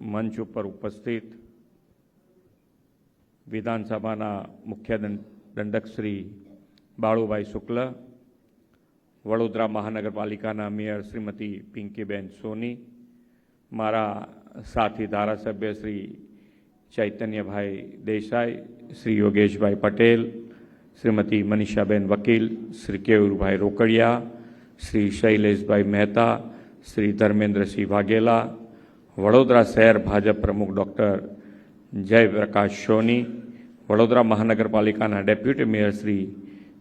મંચ ઉપર ઉપસ્થિત વિધાનસભાના મુખ્ય દંડ- દંડક શ્રી બાળુભાઈ શુક્લ, વડોદરા મહાનગરપાલિકાના મેયર શ્રીમતી પિંકીબેન સોની, મારા સાથી ધારાસભ્ય શ્રી ચૈતન્યભાઈ દેસાઈ, શ્રી યોગેશભાઈ પટેલ, શ્રીમતી મનીષાબેન વકીલ, શ્રી કેયુરભાઈ રોકડિયા, શ્રી શૈલેષભાઈ મહેતા, શ્રી ધર્મેન્દ્રસિંહ વાઘેલા વડોદરા શહેર ભાજપ પ્રમુખ ડૉક્ટર જયપ્રકાશ સોની, વડોદરા મહાનગરપાલિકાના deputy mayor Shri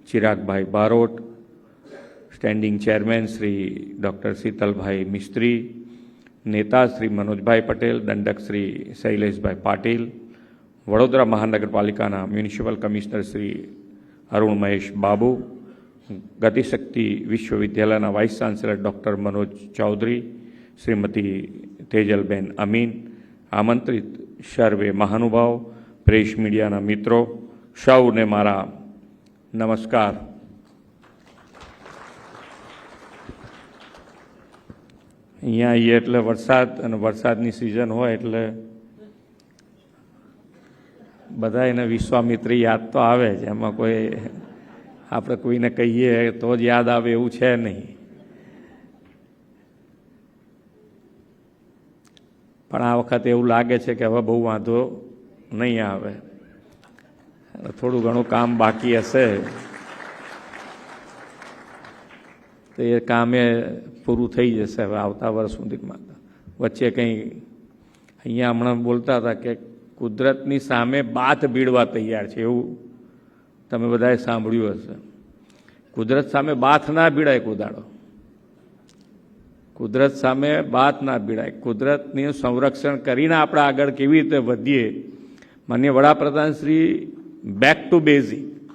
Chiragbhai Barot, standing chairman Shri doctor Shitalbhai Mistry, નેતા શ્રી મનોજભાઈ પટેલ, દંડક શ્રી શૈલેષભાઈ પાટીલ, વડોદરા મહાનગરપાલિકાના મ્યુનિસિપલ કમિશનર શ્રી અરુણ મહેશ બાબુ, ગતિશક્તિ વિશ્વવિદ્યાલયના vice chancellor doctor Manoj Chaudhary, Shrimati Tejalben Amin, આમંત્રિત સર્વે મહાનુભાવ, પ્રેસ મીડિયાના મિત્રો, સૌને મારા નમસ્કાર. અહીંયા આવીએ એટલે વરસાદ અને વરસાદની સિઝન હોય એટલે બધા એને વિશ્વામિત્રી યાદ તો આવે જ. એમાં કોઈ આપણે કોઈને કહીએ તો જ યાદ આવે એવું છે નહીં. પણ આ વખતે એવું લાગે છે કે હવે બહુ વાંધો નહીં આવે. થોડું ઘણું કામ બાકી હશે. તો એ કામે પૂરું થઈ જશે હવે આવતા વર્ષ સુધીમાં. વચ્ચે કંઈ અહીંયા હમણાં બોલતા હતા કે કુદરતની સામે બાથ ભીડવા તૈયાર છે એવું તમે બધાએ સાંભળ્યું હશે. કુદરત સામે બાથ ના ભીડાય કુદાડો કુદરત સામે બાત ના ભીડાય કુદરતનું સંરક્ષણ કરીને આપણે આગળ કેવી રીતે વધીએ. માન્ય વડાપ્રધાન શ્રી બેક ટુ બેઝિક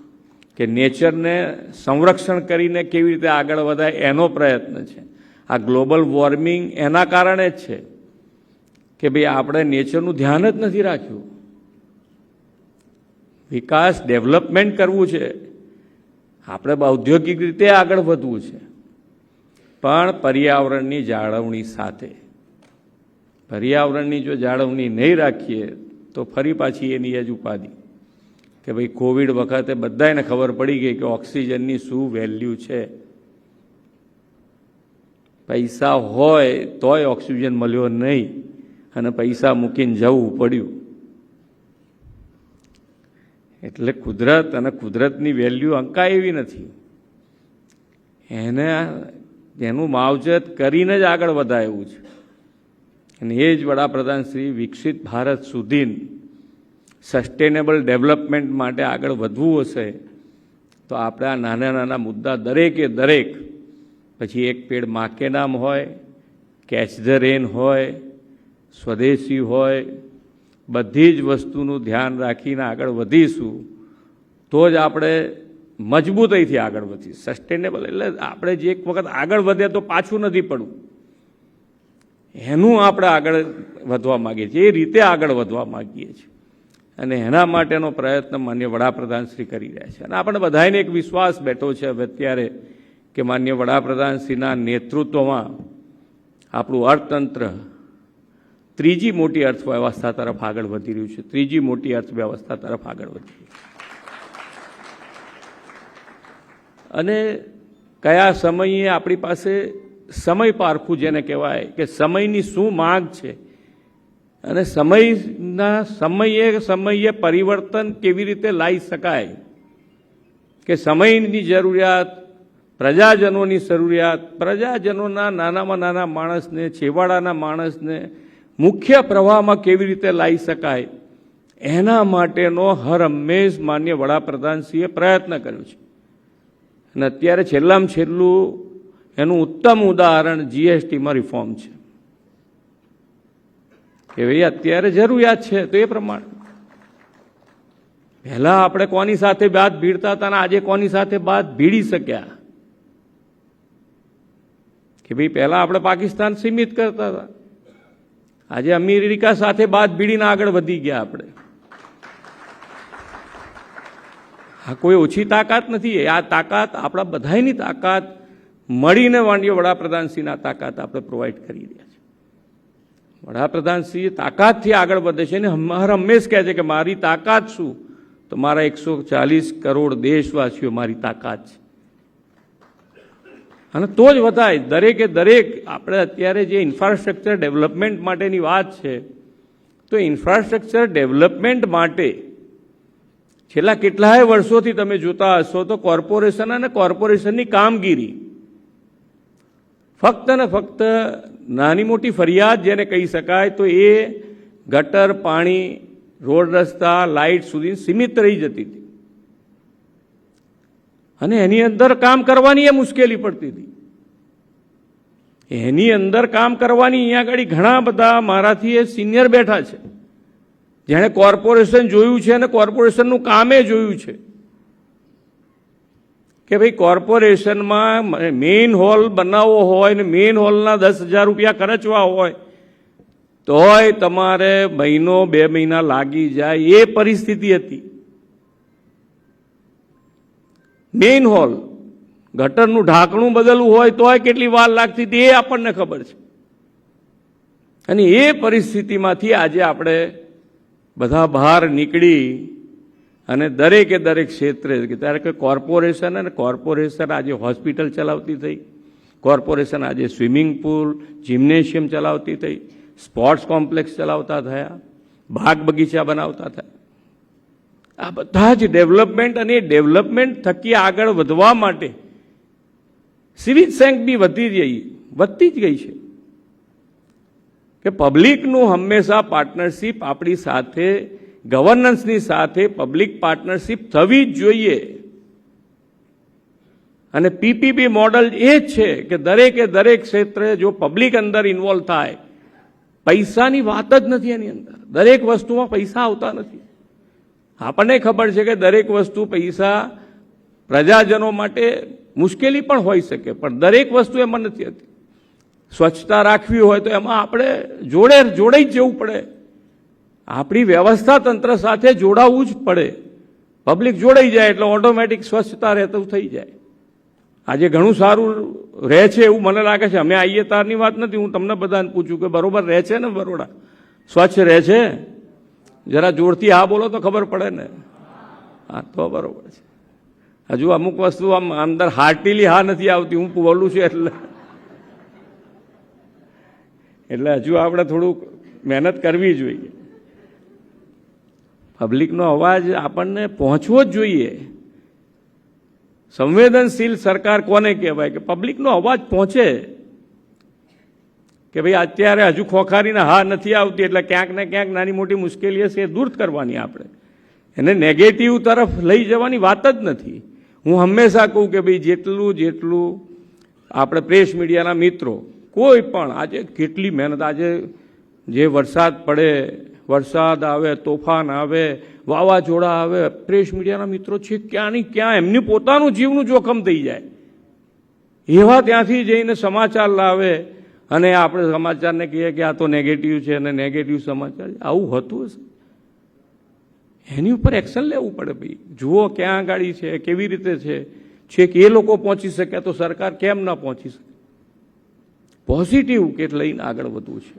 કે નેચરને સંરક્ષણ કરીને કેવી રીતે આગળ વધાય એનો પ્રયત્ન છે. આ ગ્લોબલ વોર્મિંગ એના કારણે જ છે કે ભાઈ આપણે નેચરનું ધ્યાન જ નથી રાખ્યું. વિકાસ, ડેવલપમેન્ટ કરવું છે. આપણે ઔદ્યોગિક રીતે આગળ વધવું છે. પણ પર્યાવરણની જાળવણી સાથે. પર્યાવરણની જો જાળવણી નહીં રાખીએ, તો ફરી પાછી એની જ ઉપાધિ. કે ભાઈ, કોવિડ વખતે બધાને ખબર પડી ગઈ કે ઓક્સિજનની શું વેલ્યુ છે. પૈસા હોય તોય ઓક્સિજન મળ્યો નહીં અને પૈસા મૂકીને જવું પડ્યું. એટલે કુદરત અને કુદરતની વેલ્યુ અંકાય એવી નથી. એને એનું માવજત કરીને જ આગળ વધાયું છે. અને એ જ વડાપ્રધાન શ્રી વિકસિત ભારત સુધી સસ્ટેનેબલ ડેવલપમેન્ટ માટે આગળ વધવું હશે, તો આપણે આ નાના નાના મુદ્દા દરેકે દરેક, પછી એક પેડ માકે નામ હોય કેચ ધ રેન હોય, સ્વદેશી હોય, બધી જ વસ્તુનું ધ્યાન રાખીને આગળ વધીશું, તો જ આપણે મજબૂતાઈથી આગળ વધી સસ્ટેનેબલ એટલે આપણે જે એક વખત આગળ વધે તો પાછું નથી પડવું. એનું આપણે આગળ વધવા માગીએ છીએ. એ રીતે આગળ વધવા માગીએ છીએ. અને એના માટેનો પ્રયત્ન માન્ય વડાપ્રધાન શ્રી કરી રહ્યા છે. અને આપણે બધાને એક વિશ્વાસ બેઠો છે હવે અત્યારે કે માન્ય વડાપ્રધાનશ્રીના નેતૃત્વમાં આપણું અર્થતંત્ર ત્રીજી મોટી અર્થવ્યવસ્થા તરફ આગળ વધી રહ્યું છે. ત્રીજી મોટી અર્થવ્યવસ્થા તરફ આગળ વધી રહ્યું છે. અને કયા સમયે આપણી પાસે સમય પારખું જેને કહેવાય કે સમયની શું માંગ છે? અને સમયના સમયે સમયે પરિવર્તન કેવી રીતે લાવી શકાય? કે સમયની જરૂરિયાત, પ્રજાજનોની જરૂરિયાત, પ્રજાજનોના નાનામાં નાના માણસને, છેવાડાના માણસને મુખ્ય પ્રવાહમાં કેવી રીતે લાવી શકાય? એના માટેનો હર હંમેશ માન્ય વડાપ્રધાનશ્રીએ પ્રયત્ન કર્યો છે. અને અત્યારે છેલ્લામાં છેલ્લું એનું ઉત્તમ ઉદાહરણ જીએસટીમાં રિફોર્મ છે. કે ભાઈ અત્યારે જરૂરિયાત છે, તો એ પ્રમાણે. પહેલા આપણે કોની સાથે બાદ ભીડતા હતા અને આજે કોની સાથે બાદ ભીડી શક્યા? કે ભાઈ પહેલા આપણે પાકિસ્તાન સીમિત કરતા હતા. આજે અમેરિકા સાથે બાદ ભીડીને આગળ વધી ગયા આપણે. આ કોઈ ઓછી તાકાત નથી. આ તાકાત આપણા બધાની તાકાત મળીને વાંડીએ વડાપ્રધાનશ્રીના તાકાત આપણે પ્રોવાઈડ કરી રહ્યા છે વડાપ્રધાનશ્રી તાકાતથી આગળ વધે છે અને હર હંમેશ કહે છે કે મારી તાકાત શું? તો મારા એકસો ચાલીસ કરોડ દેશવાસીઓ મારી તાકાત છે. અને તો જ વધાય દરેકે દરેક, આપણે અત્યારે જે ઇન્ફ્રાસ્ટ્રક્ચર ડેવલપમેન્ટ માટેની વાત છે, તો ઇન્ફ્રાસ્ટ્રક્ચર ડેવલપમેન્ટ માટે છેલ્લા કેટલાય વર્ષોથી તમે જોતા હશો તો કોર્પોરેશન અને કોર્પોરેશનની કામગીરી ફક્ત ને ફક્ત નાની મોટી ફરિયાદ જેને કહી શકાય તો એ ગટર, પાણી, રોડ રસ્તા, લાઇટ સુધી સીમિત રહી જતી હતી. અને એની અંદર કામ કરવાની એ મુશ્કેલી પડતી હતી. એની અંદર કામ કરવાની અહીંયા આગળ ઘણા બધા મારાથી એ સિનિયર બેઠા છે. જેણે કોર્પોરેશન જોયું છે અને કોર્પોરેશનનું કામે જોયું છે. કે ભાઈ કોર્પોરેશનમાં મેઇન હોલ બનાવવો હોય ને મેઇન હોલના દસ હજાર રૂપિયા ખર્ચવા હોય, તોય તમારે મહિનો બે મહિના લાગી જાય એ પરિસ્થિતિ હતી. મેઇન હોલ, ગટરનું ઢાંકણું બદલવું હોય તોય કેટલી વાર લાગતી હતી એ આપણને ખબર છે. અને એ પરિસ્થિતિમાંથી આજે આપણે બધા બહાર નીકળી અને દરેકે દરેક ક્ષેત્રે કે ત્યારે કે કોર્પોરેશન અને કોર્પોરેશન આજે હોસ્પિટલ ચલાવતી થઈ, કોર્પોરેશન આજે સ્વિમિંગ પુલ, જિમ્નેશિયમ ચલાવતી થઈ, સ્પોર્ટ્સ કોમ્પ્લેક્સ ચલાવતા થયા, બાગ બગીચા બનાવતા થયા. આ બધા જ ડેવલપમેન્ટ અને એ ડેવલપમેન્ટ થકી આગળ વધવા માટે સિવિલ સેન્ક બી વધતી જઈ વધતી જ ગઈ છે. કે પબ્લિકનું હંમેશા પાર્ટનરશિપ આપણી સાથે ગવર્નન્સની સાથે પબ્લિક પાર્ટનરશિપ થવી જ જોઈએ. અને પીપીપી મોડલ એ જ છે કે દરેકે દરેક ક્ષેત્રે જો પબ્લિક અંદર ઇન્વોલ્વ થાય, પૈસાની વાત જ નથી એની અંદર. દરેક વસ્તુમાં પૈસા આવતા નથી. આપણને ખબર છે કે દરેક વસ્તુ પૈસા પ્રજાજનો માટે મુશ્કેલી પણ હોઈ શકે, પણ દરેક વસ્તુ એમાં નથી હતી. સ્વચ્છતા રાખવી હોય તો એમાં આપણે જોડે જોડે જ જવું પડે. આપણી વ્યવસ્થા તંત્ર સાથે જોડાવવું જ પડે. પબ્લિક જોડાઈ જાય એટલે ઓટોમેટિક સ્વચ્છતા રહેતું થઈ જાય. આજે ઘણું સારું રહે છે એવું મને લાગે છે. અમે આવીએ તારની વાત નથી. હું તમને બધાને પૂછું કે બરોબર રહે છે ને બરોડા? સ્વચ્છ રહે છે? જરા જોરથી હા બોલો તો ખબર પડે ને. હા, તો બરોબર છે. હજુ અમુક વસ્તુ આમ અંદર હાર્ટીલી હા નથી આવતી. હું બોલું છું એટલે. એટલે હજુ આપણે થોડુંક મહેનત કરવી જોઈએ. પબ્લિકનો અવાજ આપણને પહોંચવો જ જોઈએ. સંવેદનશીલ સરકાર કોને કહેવાય? કે પબ્લિકનો અવાજ પહોંચે. કે ભાઈ અત્યારે હજુ ખોખારીને હા નથી આવતી, એટલે ક્યાંક ને ક્યાંક નાની મોટી મુશ્કેલી હશે એ દૂર કરવાની આપણે. એને નેગેટિવ તરફ લઈ જવાની વાત જ નથી. હું હંમેશા કહું કે ભાઈ જેટલું જેટલું આપણે પ્રેસ મીડિયાના મિત્રો કોઈ પણ આજે કેટલી મહેનત, આજે જે વરસાદ પડે, વરસાદ આવે, તોફાન આવે, વાવાઝોડા આવે, પ્રેસ મીડિયાના મિત્રો છે ક્યાંની ક્યાં, એમની પોતાનું જીવનું જોખમ થઈ જાય. એવા ત્યાંથી જઈને સમાચાર લાવે અને આપણે સમાચારને કહીએ કે આ તો નેગેટિવ છે અને નેગેટિવ સમાચાર આવું હતું હશે? એની ઉપર એક્શન લેવું પડે ભાઈ. જુઓ ક્યાં ગાડી છે, કેવી રીતે છે. છેક એ લોકો પહોંચી શકે, તો સરકાર કેમ ન પહોંચી શકે? પોઝિટિવ કે લઈને આગળ વધવું છે.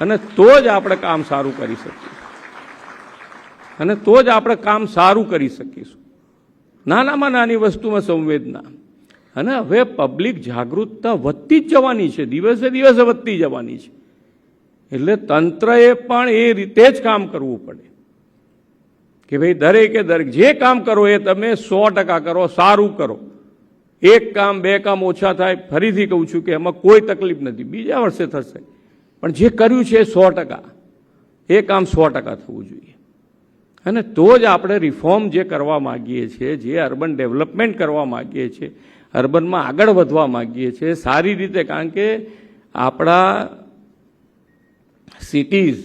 અને તો જ આપણે કામ સારું કરી શકીશું. અને તો જ આપણે કામ સારું કરી શકીશું. નાનામાં નાની વસ્તુમાં સંવેદના. અને હવે પબ્લિક જાગૃતતા વધતી જ જવાની છે. દિવસે દિવસે વધતી જવાની છે. એટલે તંત્રએ પણ એ રીતે જ કામ કરવું પડે. કે ભાઈ દરેકે દરેક જે કામ કરો એ તમે સો ટકા કરો, સારું કરો. એક કામ, બે કામ ઓછા થાય, ફરીથી કહું છું કે એમાં કોઈ તકલીફ નથી. બીજા વર્ષે થશે. પણ જે કર્યું છે એ સો ટકા. એ કામ સો ટકા થવું જોઈએ. અને તો જ આપણે રિફોર્મ જે કરવા માગીએ છીએ, જે અર્બન ડેવલપમેન્ટ કરવા માગીએ છીએ અર્બનમાં આગળ વધવા માગીએ છીએ, સારી રીતે, કારણ કે આપણા સિટીઝ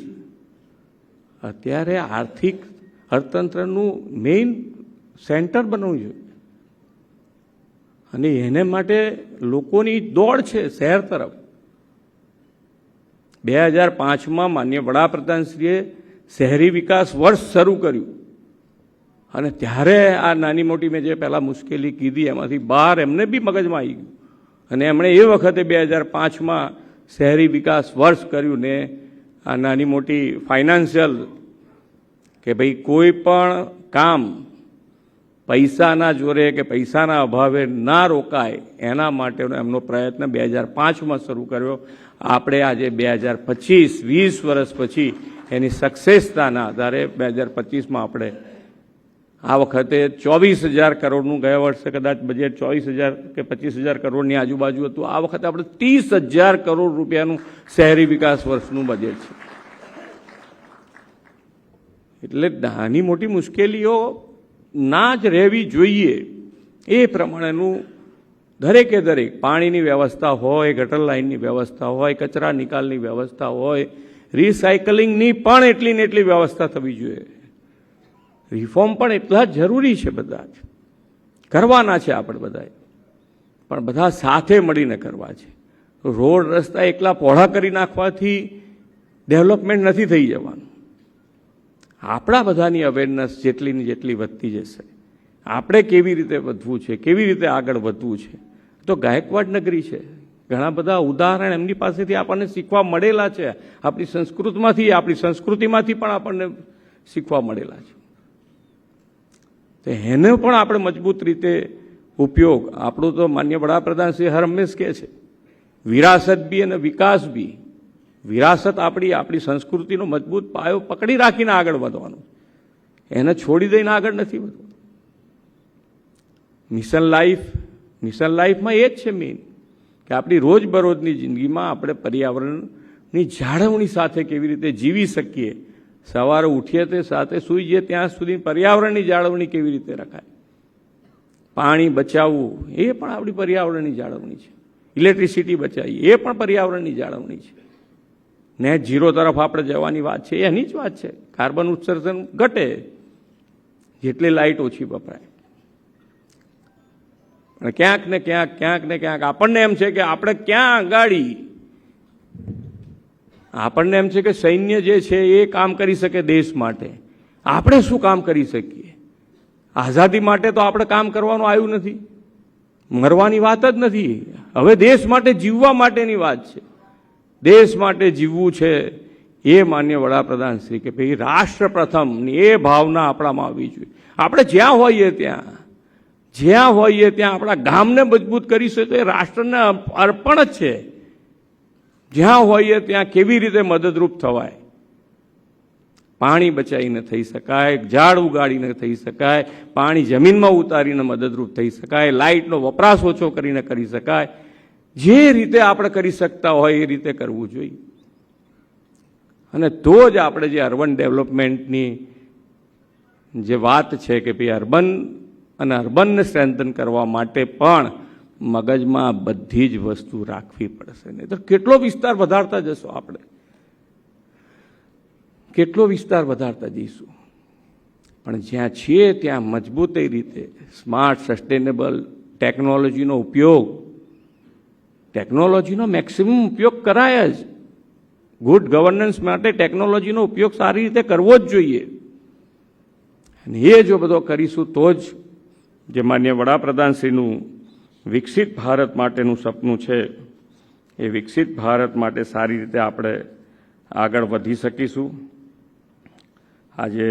અત્યારે આર્થિક અર્થતંત્રનું મેઇન સેન્ટર બનવું જોઈએ. અને એને માટે લોકોની દોડ છે શહેર તરફ. બે હજાર પાંચમાં માન્ય વડાપ્રધાનશ્રીએ શહેરી વિકાસ વર્ષ શરૂ કર્યું. અને ત્યારે આ નાની મોટી મેં જે પહેલાં મુશ્કેલી કીધી એમાંથી બહાર એમને બી મગજમાં આવી ગયું. અને એમણે એ વખતે બે હજાર પાંચમાં શહેરી વિકાસ વર્ષ કર્યું ને આ નાની મોટી ફાઇનાન્શિયલ કે ભાઈ કોઈ પણ કામ પૈસાના જોરે કે પૈસાના અભાવે ના રોકાય એના માટેનો એમનો પ્રયત્ન બે હજાર પાંચમાં શરૂ કર્યો. આપણે આજે બે હજાર પચીસ, વીસ વર્ષ પછી એની સક્સેસતાના આધારે બે હજાર પચીસમાં આપણે આ વખતે ચોવીસ હજાર કરોડનું ગયા વર્ષે કદાચ બજેટ ચોવીસ હજાર કે પચીસ હજાર કરોડની આજુબાજુ હતું. આ વખતે આપણે ત્રીસ હજાર કરોડ રૂપિયાનું શહેરી વિકાસ વર્ષનું બજેટ છે. એટલે નાની મોટી મુશ્કેલીઓ ના જ રહેવી જોઈએ. એ પ્રમાણેનું દરેકે દરેક પાણીની વ્યવસ્થા હોય, ગટર લાઇનની વ્યવસ્થા હોય, કચરા નિકાલની વ્યવસ્થા હોય, રિસાયકલિંગની પણ એટલી ને એટલી વ્યવસ્થા થવી જોઈએ. રિફોર્મ પણ એટલા જ જરૂરી છે બધા જ. કરવાના છે આપણે બધાએ. પણ બધા સાથે મળીને કરવા છે. રોડ રસ્તા એકલા પહોળા કરી નાખવાથી ડેવલપમેન્ટ નથી થઈ જવાનું. આપણા બધાની અવેરનેસ જેટલી ને જેટલી વધતી જશે. આપણે કેવી રીતે વધવું છે? કેવી રીતે આગળ વધવું છે? તો ગાયકવાડ નગરી છે. ઘણા બધા ઉદાહરણ એમની પાસેથી આપણને શીખવા મળેલા છે. આપણી સંસ્કૃતમાંથી, આપણી સંસ્કૃતિમાંથી પણ આપણને શીખવા મળેલા છે. તો એને પણ આપણે મજબૂત રીતે ઉપયોગ, આપણું તો માન્ય વડાપ્રધાન શ્રી હર હંમેશ કહે છે, વિરાસત બી અને વિકાસ બી. વિરાસત આપણી આપણી સંસ્કૃતિનો મજબૂત પાયો પકડી રાખીને આગળ વધવાનું. એને છોડી દઈને આગળ નથી વધવાનું. મિશન લાઈફ, મિશન લાઈફમાં એ જ છે મેઇન કે આપણી રોજબરોજની જિંદગીમાં આપણે પર્યાવરણની જાળવણી સાથે કેવી રીતે જીવી શકીએ. સવારે ઉઠીએ તે સાથે સૂઈ જઈએ ત્યાં સુધી પર્યાવરણની જાળવણી કેવી રીતે રખાય. પાણી બચાવવું, એ પણ આપણી પર્યાવરણની જાળવણી છે. ઇલેક્ટ્રિસિટી બચાવીએ, એ પણ પર્યાવરણની જાળવણી છે. નેટ ઝીરો તરફ આપણે જવાની વાત છે, એની જ વાત છે. કાર્બન ઉત્સર્જન ઘટે, જેટલી લાઇટ ઓછી વપરાય. અને ક્યાંક ને ક્યાંક ક્યાંક ને ક્યાંક આપણને એમ છે કે આપણે ક્યાં આગાડી? આપણને એમ છે કે સૈન્ય જે છે એ કામ કરી શકે દેશ માટે. આપણે શું કામ કરી શકીએ? આઝાદી માટે તો આપણે કામ કરવાનું આવ્યું નથી. મરવાની વાત જ નથી. હવે દેશ માટે જીવવા માટેની વાત છે. દેશ માટે જીવવું છે, એ માન્ય વડાપ્રધાન શ્રી કે ભાઈ, રાષ્ટ્ર પ્રથમની એ ભાવના આપણામાં આવવી જોઈએ. આપણે જ્યાં હોઈએ ત્યાં, જ્યાં હોઈએ ત્યાં આપણા ગામને મજબૂત કરીશું તો એ રાષ્ટ્રને અર્પણ જ છે. જ્યાં હોઈએ ત્યાં કેવી રીતે મદદરૂપ થવાય? પાણી બચાવીને થઈ શકાય, ઝાડ ઉગાડીને થઈ શકાય, પાણી જમીનમાં ઉતારીને મદદરૂપ થઈ શકાય, લાઇટનો વપરાશ ઓછો કરીને કરી શકાય. જે રીતે આપણે કરી શકતા હોય એ રીતે કરવું જોઈએ. અને તો જ આપણે જે અર્બન ડેવલપમેન્ટની જે વાત છે કે ભાઈ અર્બન અને અર્બનને સ્ટ્રેન્થન કરવા માટે પણ મગજમાં બધી જ વસ્તુ રાખવી પડશે. નહીં તો કેટલો વિસ્તાર વધારતા જશો આપણે? કેટલો વિસ્તાર વધારતા જઈશું? પણ જ્યાં છીએ ત્યાં મજબૂતી રીતે સ્માર્ટ, સસ્ટેનેબલ ટેકનોલોજીનો ઉપયોગ ટેકનોલોજીનો મેક્સિમમ ઉપયોગ કરાય જ. ગુડ ગવર્નન્સ માટે ટેકનોલોજીનો ઉપયોગ સારી રીતે કરવો જ જોઈએ. અને એ જો બધો કરીશું તો જ જે માન્ય વડાપ્રધાનશ્રીનું વિકસિત ભારત માટેનું સપનું છે, એ વિકસિત ભારત માટે સારી રીતે આપણે આગળ વધી શકીશું. આજે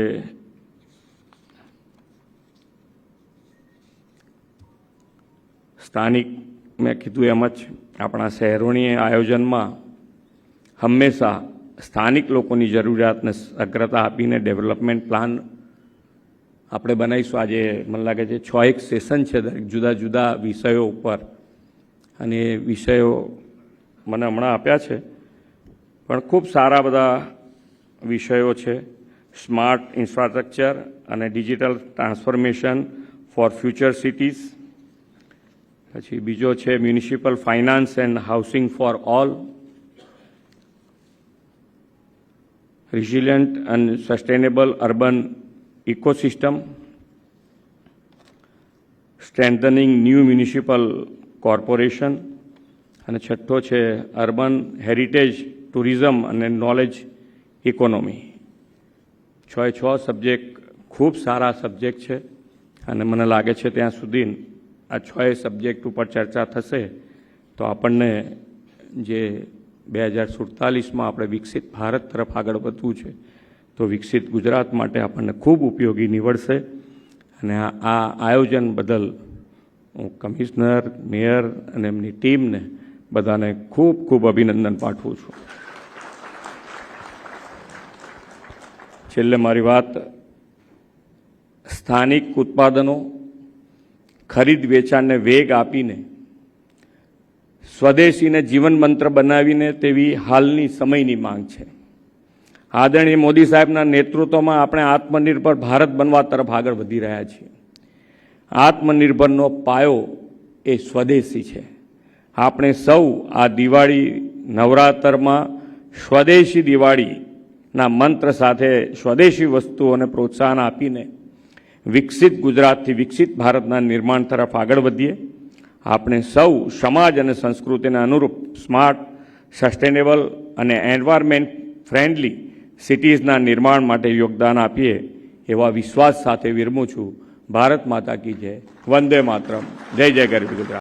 સ્થાનિક મેં કીધું એમ જ આપણા શહેરોની આયોજનમાં હંમેશા સ્થાનિક લોકોની જરૂરિયાતને અગ્રતા આપીને ડેવલપમેન્ટ પ્લાન આપણે બનાવીશું. આજે મને લાગે છે છ એક સેશન છે દરેક જુદા જુદા વિષયો ઉપર. અને એ વિષયો મને હમણાં આપ્યા છે. પણ ખૂબ સારા બધા વિષયો છે. સ્માર્ટ ઇન્ફ્રાસ્ટ્રક્ચર અને digital transformation for future cities. પછી બીજો છે municipal finance and housing for all resilient અને sustainable urban ecosystem strengthening new municipal corporation અને છઠ્ઠો છે અર્બન હેરિટેજ ટુરિઝમ અને નોલેજ ઇકોનોમી છ છ સબ્જેક્ટ ખૂબ સારા સબ્જેક્ટ છે. અને મને લાગે છે ત્યાં સુધી આ છ સબ્જેક્ટ ઉપર ચર્ચા થશે, તો આપણને જે બે હજાર સુડતાલીસમાં આપણે વિકસિત ભારત તરફ આગળ વધવું છે, તો વિકસિત ગુજરાત માટે આપણને ખૂબ ઉપયોગી નીવડશે. અને આ આયોજન બદલ હું કમિશનર, મેયર અને એમની ટીમને બધાને ખૂબ ખૂબ અભિનંદન પાઠવું છું. છેલ્લે મારી વાત સ્થાનિક ઉત્પાદનો ખરીદ વેચાણને વેગ આપીને સ્વદેશીને જીવન મંત્ર બનાવીને તેવી હાલની સમયની માંગ છે. આદરણીય મોદી સાહેબના નેતૃત્વમાં આપણે આત્મનિર્ભર ભારત બનવા તરફ આગળ વધી રહ્યા છીએ. આત્મનિર્ભરનો પાયો એ સ્વદેશી છે. આપણે સૌ આ દિવાળી નવરાત્રમાં સ્વદેશી દિવાળીના મંત્ર સાથે સ્વદેશી વસ્તુઓને પ્રોત્સાહન આપીને વિકસિત ગુજરાતથી વિકસિત ભારતના નિર્માણ તરફ આગળ વધીએ. આપણે સૌ સમાજ અને સંસ્કૃતિને અનુરૂપ સ્માર્ટ, સસ્ટેનેબલ અને એન્વાયરમેન્ટ ફ્રેન્ડલી સિટીઝના નિર્માણ માટે યોગદાન આપીએ એવા વિશ્વાસ સાથે વિરમું છું. ભારત માતા કી જય. વંદે માતરમ. જય જય ગરવી ગુજરાત.